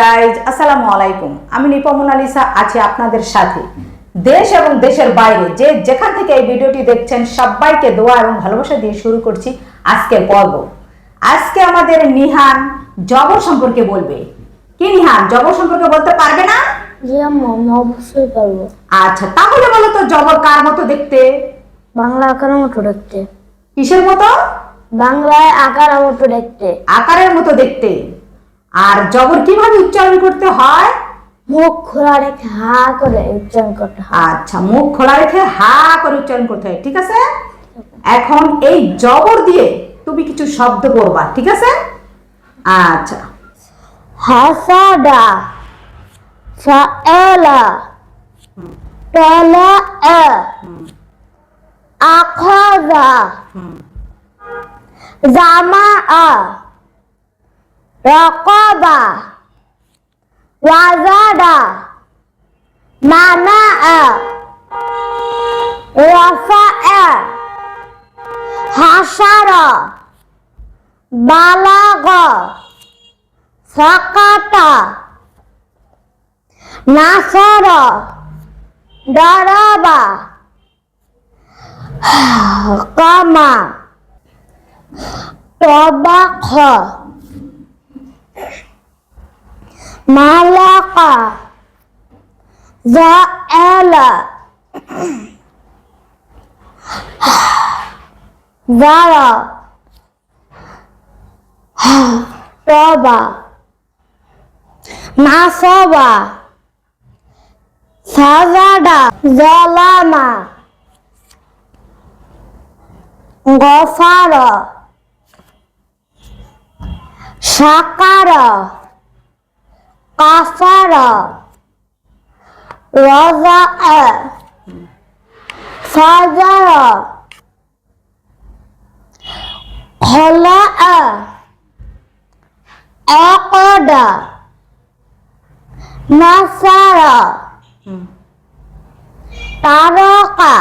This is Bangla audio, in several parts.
গাইজ আসসালামু আলাইকুম। আমি নিপা মোনালিসা আছি আপনাদের সাথে। দেশ এবং দেশের বাইরে যে যেখান থেকে এই ভিডিওটি দেখছেন সবাইকে দোয়া এবং ভালোবাসা দিয়ে শুরু করছি আজকের পর্ব। আজকে আমাদের নিহান জবর সম্পর্কে বলবে। কি নিহান জবর সম্পর্কে বলতে পারবে না? অবশ্যই পারব। আচ্ছা তাহলে বলো তো জবর কার মতো দেখতে? বাংলা আকার মতো দেখতে। কিসের মতো? বাংলায় আকার মতো দেখতে। আকারের মতো দেখতে। আর জবর কীভাবে উচ্চারণ করতে হয়? মুখ খোলা রেখে হা করে উচ্চারণ করতে হয়। আচ্ছা মুখ খোলা রেখে হা করে উচ্চারণ করতে হয় ঠিক আছে? এখন এই জবর দিয়ে তুমি কিছু শব্দ করবা ঠিক আছে? আচ্ছা। ফাএলা তালা আ আখাযা জামাআ। রাকাবা ওয়াজাদা মানাআ রাফাআ হাসারা বালাগা সাকাতা নাসারা দারাবা কামা তবাখ। মালাকা জাআলা যারা তবা নাসবা সাজাদা জালামা গফার সাকার কাফার। রজা ফাজার খলা আকদা। নাসারা। হুম। তারকা।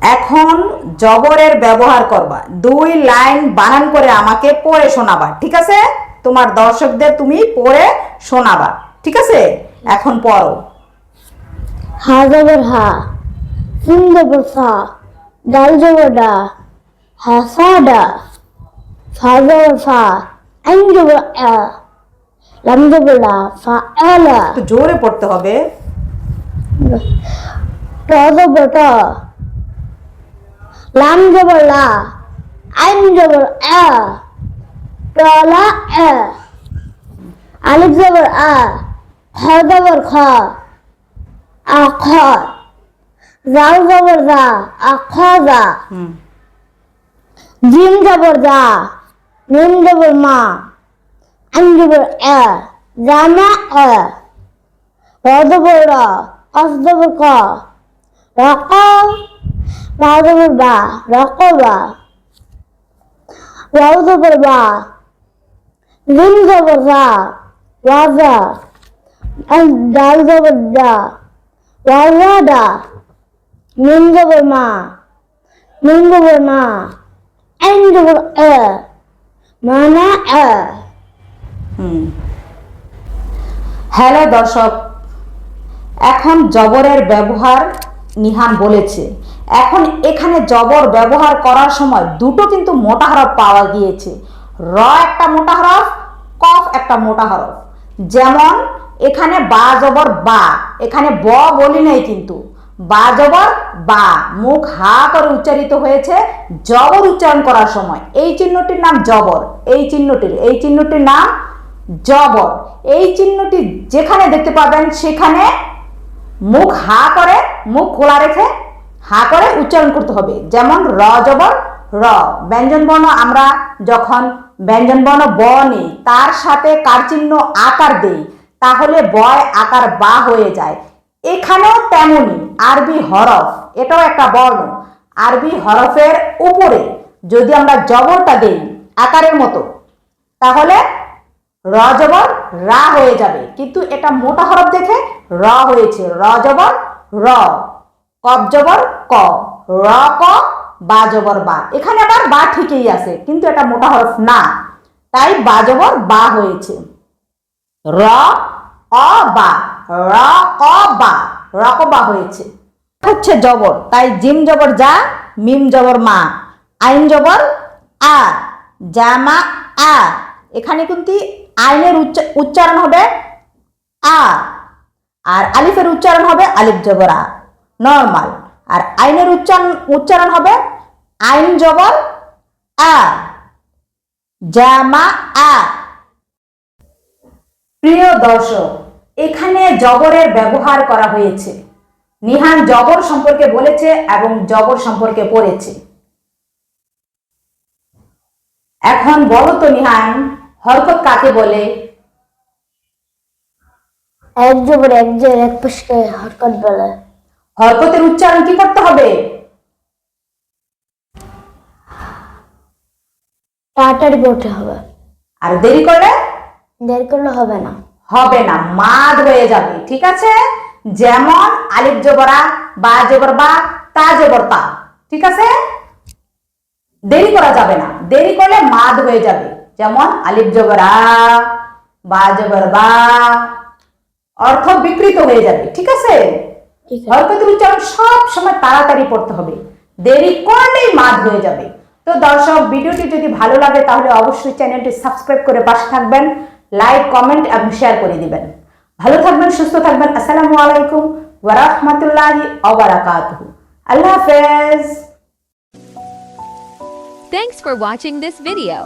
এখন জবরের ব্যবহার করবা। দুই লাইন বানান করে আমাকে পড়ে শোনাবা ঠিক আছে? তোমার দর্শকদের তুমি পড়ে শোনাবা। ঠিক আছে? এখন পড়ো। হা জবর হা সিন জবর সা ডাল জবর ডা হাসাডা ফা জবর ফা আইন জবর আ লাম জবর লা। ফা আলা একটু জোরে পড়তে হবে। ট জবর ট লাম জবর লা আইন জবর আ ট লা আ আলিফ জবর আ খ জবর খ আ খ জাল জবর জা আ খ জা জিম জবর জা মিম জবর মা আইন জবর আ জামা আ র জবর র কস জবর ক রক বা জবর বা রক বা ওয়াও জবর বা হ্যালো দর্শক, এখন জবরের ব্যবহার নিহান বলেছে। এখন এখানে জবর ব্যবহার করার সময় দুটো কিন্তু মোটা হরফ পাওয়া গিয়েছে। র একটা মোটা হরফ, কফ একটা মোটা হরফ। যেমন, এখানে বা জবর বা, এখানে ব বলি নাই কিন্তু। বা জবর বা, মুখ হা করে উচ্চারিত হয়েছে জবর উচ্চারণ করার সময়। এই চিহ্নটির নাম জবর, এই চিহ্নটির এই চিহ্নটির নাম জবর। এই চিহ্নটি যেখানে দেখতে পাবেন সেখানে মুখ হা করে, মুখ খোলা রেখে হা করে উচ্চারণ করতে হবে। যেমন, র জবর, র। ব্যঞ্জন বর্ণ আমরা যখন ব্যঞ্জন বর্ণ ব নিই তার সাথে কারচিহ্ন আকার দেই, তাহলে বয় আকার বা হয়ে যায়। এখানেও তেমনই, আরবি হরফ, এটাও একটা বর্ণ। আরবি হরফের উপরে, যদি আমরা জবরটা দেই, আকারের মতো, তাহলে র রা হয়ে যাবে। কিন্তু এটা মোটা হরফ দেখে র হয়েছে। র জবর র কব জবর ক, র ক বা জবর বা। এখানে আবার বা ঠিকই আছে, কিন্তু এটা মোটা হরফ না। তাই বা জবর বা হয়েছে। র, অ, বা। র, অ, বা। রকবা হয়েছে। হচ্ছে জবর। তাই জিম জবর যা, মিম জবর মা। আইন জবর আ, জামা আ। এখানে কিন্তু আইনের উচ্চ- উচ্চারণ হবে আ। আর আলিফের উচ্চারণ হবে আলিফ জবর আ। নর্মাল। আর আইনের উচ্চারণ উচ্চারণ হবে আইন জবর আ, জামা আ। প্রিয় দর্শক, এখানে জবরের ব্যবহার করা হয়েছে। নিহান জবর সম্পর্কে বলেছে এবং জবর সম্পর্কে পড়েছে। এখন বলো তো নিহান, হরকত কাকে বলে? এক জবর, এক জের, এক পুষ্কে হরকত বলে। হরকতের উচ্চারণ কি করতে হবে? তাড়াতাড়ি পড়তে হবে। আর দেরি করলে? দেরি করলে হবে না। হবে না মাদ হয়ে যাবে ঠিক আছে? যেমন আলিফ জবরা বা জবর বা তা জবর তা ঠিক আছে? দেরি করা যাবে না দেরি করলে মাদ হয়ে যাবে। যেমন আলিফ জবরা বা জবর বা অর্থ বিকৃত হয়ে যাবে ঠিক আছে? আছে। হরকতের উচ্চারণ সব সময় তাড়াতাড়ি পড়তে হবে। দেরি করলেই মাদ হয়ে যাবে। তো দর্শক ভিডিওটি যদি ভালো লাগে তাহলে অবশ্যই চ্যানেলটি সাবস্ক্রাইব করে পাশে থাকবেন লাইক কমেন্ট এবং শেয়ার করে দিবেন। ভালো থাকবেন সুস্থ থাকবেন। আসসালামু আলাইকুম ওয়া রাহমাতুল্লাহি ওয়া বারাকাতুহু আল্লাহ হাফেজ। Thanks for watching this video.